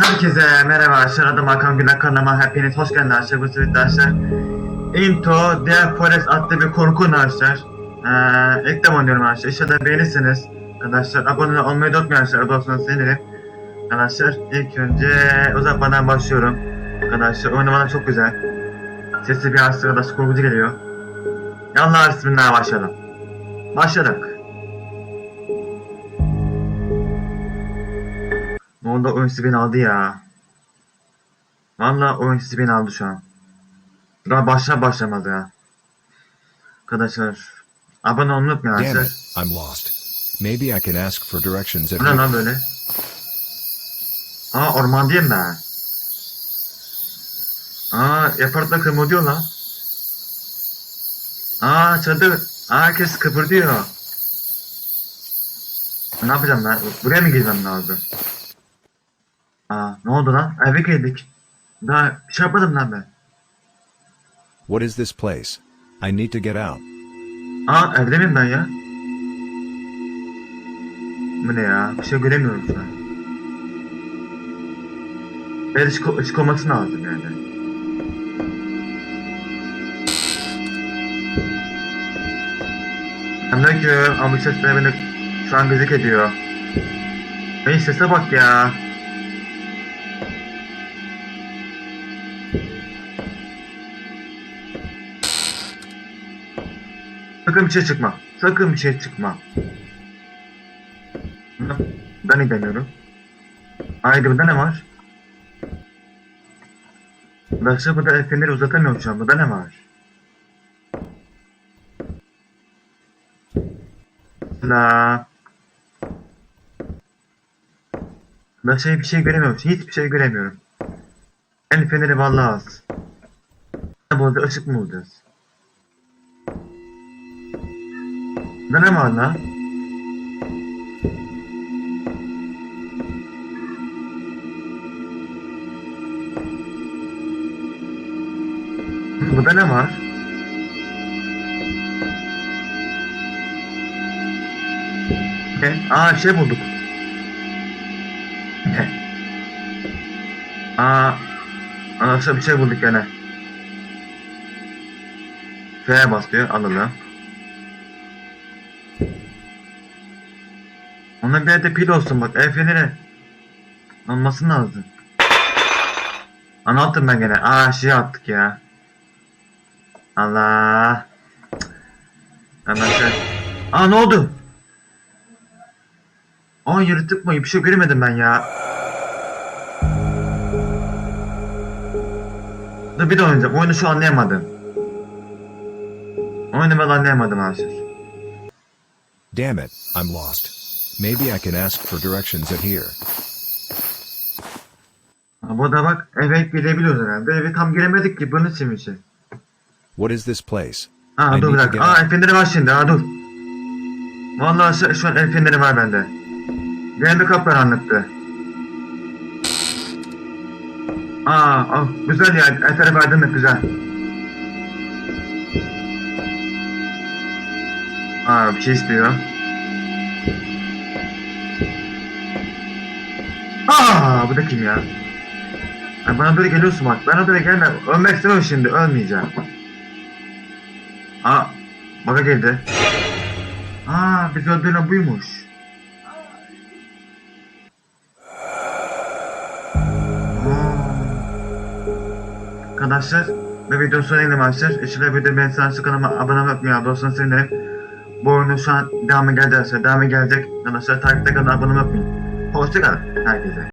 Herkese merhaba arkadaşlar. Adım Hakan Gülak kanalıma hepiniz hoş geldiniz arkadaşlar. Bu sefer arkadaşlar Into The Forest adlı bir korku arkadaşlar. Ee, defa oynuyorum arkadaşlar. İnşallah beğenirsiniz. Arkadaşlar abone olmayı da unutmayın arkadaşlar. Abone olsanız sevinirim. Arkadaşlar ilk önce uzatmadan başlıyorum. Arkadaşlar oyunu çok güzel. Sesi bir arkadaşlar korkucu geliyor. Yallah bismillah başlayalım. Başladık. Ne oldu oyun sizi beni aldı ya. Valla oyun sizi beni aldı şu an. Daha başlar başlamaz ya. Arkadaşlar abone olmayı unutmayın arkadaşlar. I'm lost. Maybe I can ask for directions at Bu ne lan böyle? Aa orman değil mi? Aa yapartla kımıldıyor lan. Aa çadır. Aa herkes kıpırdıyor. Ne yapacağım ben? Buraya mı girmem lazım? Aa ne oldu lan? Eve girdik. Daha bir şey yapmadım lan ben. What is this place? I need to get out. Aa evde miyim ben ya? Bu ne ya? Bir şey göremiyorum şu an. El ışık, olması lazım yani. Selamünaleyküm. Ama bu sesler beni şu an gıcık ediyor. Benim sese bak ya. Sakın bir şey çıkma. Sakın bir şey çıkma. Ben gidemiyorum. Haydi burada ne var? Arkadaşlar burada el feneri uzatamıyorum şu an. Burada ne var? La. Ben şey bir şey göremiyorum. Hiçbir şey göremiyorum. El feneri vallahi az. Ne bulacağız? Işık mı bulacağız? Burada ne lan? Burada ne var? Ne? Aa şey bulduk. Ne? Aa, arkadaşlar bir şey bulduk gene. F'ye basıyor, alalım. Ona bir yerde pil olsun bak, el feneri. Olması lazım. Ana attım ben gene. Aa şey attık ya. Allah. Şey. Aa ne oldu? Aa yaratık mı? Bir şey göremedim ben ya. Dur bir de oynayacağım. Oyunu şu anlayamadım. Oyunu ben anlayamadım arkadaşlar. Damn it, I'm lost. Maybe I can ask for directions at here. Bu da bak eve girebiliyoruz herhalde. Eve tam giremedik ki. Bunun için bir şey. What is this place? Aa I dur need bir to dakika. get Aa out. el feneri var şimdi. Aa dur. Vallahi şu, şu an el feneri var bende. Kendi kapkaranlıktı. Aa, ah, güzel ya. El feneri aydınlık güzel. Aa bir şey istiyor. Aa bu da kim ya? Ay, bana böyle geliyorsun bak. Bana böyle gelme. Ölmek istemiyorum şimdi. Ölmeyeceğim. Aa, baka geldi. Aa, biz öldüren buymuş. Aa. Arkadaşlar, ve videonun sonuna geldim arkadaşlar. İşte video ben sanatçı kanalıma abone olmayı, olsanız sevinirim. Bu oyunun şu an devamı geldi arkadaşlar. Devamı gelecek. Arkadaşlar takipte kalın, abone olmayı. Hoşçakalın herkese.